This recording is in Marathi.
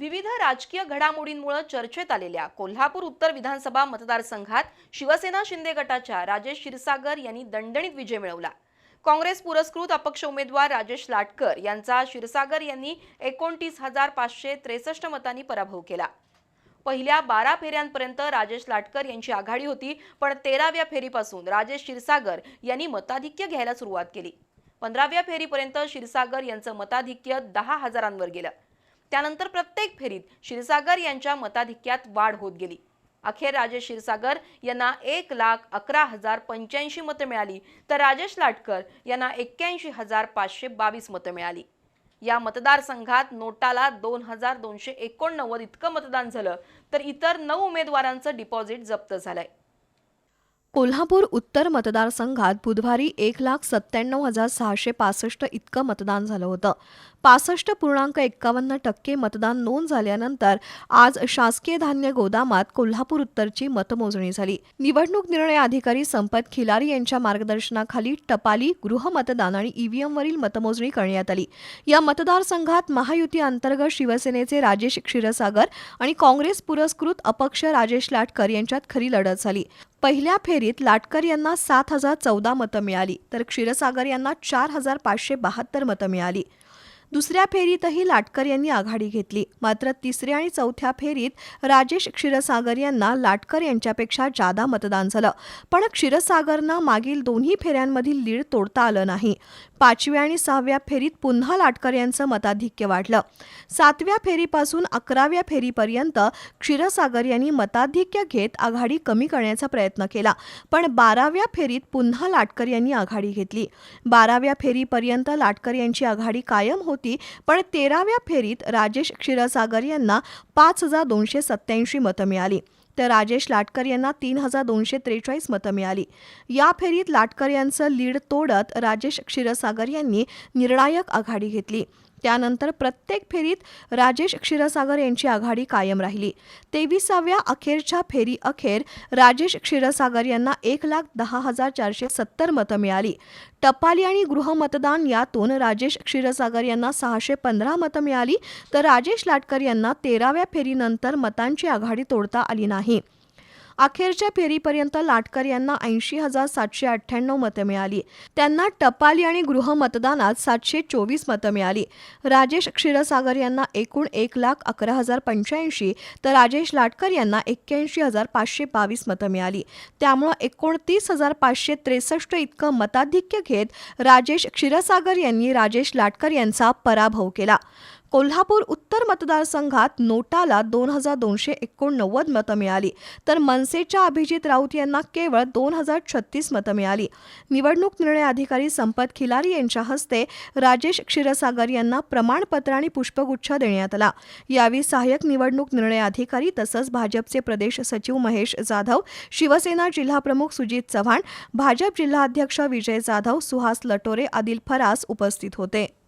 विविध राजकीय घडामोडींमुळे चर्चेत आलेल्या कोल्हापूर उत्तर विधानसभा मतदारसंघात शिवसेना शिंदे गटाच्या राजेश क्षीरसागर यांनी दणदणीत विजय मिळवला. काँग्रेस पुरस्कृत अपक्ष उमेदवार राजेश लाटकर यांचा क्षीरसागर यांनी एकोणतीस हजार पाचशे त्रेसष्ट मतांनी पराभव केला. पहिल्या बारा फेऱ्यांपर्यंत राजेश लाटकर यांची आघाडी होती पण तेराव्या फेरीपासून राजेश क्षीरसागर यांनी मताधिक्य घ्यायला सुरुवात केली. पंधराव्या फेरीपर्यंत क्षीरसागर यांचं मताधिक्य दहा हजारांवर गेलं. त्यानंतर प्रत्येक फेरीत क्षीरसागर यांच्या मताधिक्यात वाढ होत गेली. अखेर राजेश क्षीरसागर यांना एक लाख अकरा हजार पंच्याऐंशी मतं मिळाली तर राजेश लाटकर यांना एक्क्याऐंशी हजार पाचशे बावीस मतं मिळाली. या मतदारसंघात नोटाला दोन हजार दोनशे एकोणनव्वद इतकं मतदान झालं तर इतर नऊ उमेदवारांचं डिपॉझिट जप्त झालंय. कोल्हापूर उत्तर मतदारसंघात बुधवारी एक लाख सत्त्याण्णव हजार सहाशे पासष्ट इतकं मतदान झालं होतं. पासष्ट पूर्णांक एक्कावन्न टक्के मतदान नोंद झाल्यानंतर आज शासकीय धान्य गोदामात कोल्हापूर उत्तरची मतमोजणी झाली. निवडणूक निर्णय अधिकारी संपत खिलारी यांच्या मार्गदर्शनाखाली टपाली गृहमतदान आणि ईव्हीएमवरील मतमोजणी करण्यात आली. या मतदारसंघात महायुती अंतर्गत शिवसेनेचे राजेश क्षीरसागर आणि काँग्रेस पुरस्कृत अपक्ष राजेश लाटकर यांच्यात खरी लढत झाली. पहिल्या फेरीत लाटकर यांना सात हजार चौदा मतं मिळाली तर क्षीरसागर यांना चार हजार पाचशे बहात्तर मतं मिळाली. दुसऱ्या फेरीतही लाटकर यांनी आघाडी घेतली. मात्र तिसऱ्या आणि चौथ्या फेरीत राजेश क्षीरसागर यांना लाटकर यांच्यापेक्षा जादा मतदान झालं. पण क्षीरसागरनं मागील दोन्ही फेऱ्यांमधील लीड तोडता आलं नाही. पाचव्या आणि सहाव्या फेरीत पुन्हा लाटकर यांचं मताधिक्य वाढलं. सातव्या फेरीपासून अकराव्या फेरीपर्यंत क्षीरसागर यांनी मताधिक्य घेत आघाडी कमी करण्याचा प्रयत्न केला पण बाराव्या फेरीत पुन्हा लाटकर यांनी आघाडी घेतली. बाराव्या फेरीपर्यंत लाटकर यांची आघाडी कायम होती पण तेराव्या फेरीत राजेश क्षीरसागर यांना पाच हजार दोनशे सत्याऐंशी मतं मिळाली. तर राजेश लाटकर यांना तीन हजार दोनशे त्रेचाळीस मतं मिळाली. या फेरीत लाटकर यांचं लीड तोडत राजेश क्षीरसागर यांनी निर्णायक आघाडी घेतली. त्यानंतर प्रत्येक फेरीत राजेश क्षीरसागर यांची आघाडी कायम राहिली. तेविसाव्या अखेरच्या फेरी अखेर राजेश क्षीरसागर यांना एक लाख दहा हजार चारशे सत्तर मतं मिळाली. टपाली आणि गृहमतदान यातून राजेश क्षीरसागर यांना सहाशे पंधरा मतं मिळाली तर राजेश लाटकर यांना तेराव्या फेरीनंतर मतांची आघाडी तोडता आली नाही. अखेरच्या फेरीपर्यंत लाटकर यांना ऐंशी हजार सातशे अठ्ठ्याण्णव मतं मिळाली. त्यांना टपाली आणि गृहमतदानात सातशे चोवीस मतं मिळाली. राजेश क्षीरसागर यांना एकूण एक लाख अकरा हजार पंच्याऐंशी तर राजेश लाटकर यांना एक्क्याऐंशी हजार पाचशे बावीस मतं मिळाली. त्यामुळं एकोणतीस हजार पाचशे त्रेसष्ट इतकं मताधिक्य घेत राजेश क्षीरसागर यांनी राजेश लाटकर यांचा पराभव केला. कोल्हापूर उत्तर मतदारसंघात नोटाला दोन हजार दोनशे एकोणनव्वद मतं मिळाली. तर मनसेच्या अभिजित राऊत यांना केवळ दोन हजार छत्तीस मतं मिळाली. निवडणूक निर्णय अधिकारी संपत खिलारी यांच्या हस्ते राजेश क्षीरसागर यांना प्रमाणपत्र आणि पुष्पगुच्छ देण्यात आला. यावेळी सहाय्यक निवडणूक निर्णय अधिकारी तसंच भाजपचे प्रदेश सचिव महेश जाधव शिवसेना जिल्हाप्रमुख सुजित चव्हाण भाजप जिल्हाध्यक्ष विजय जाधव सुहास लटोरे आदिल फरास उपस्थित होते.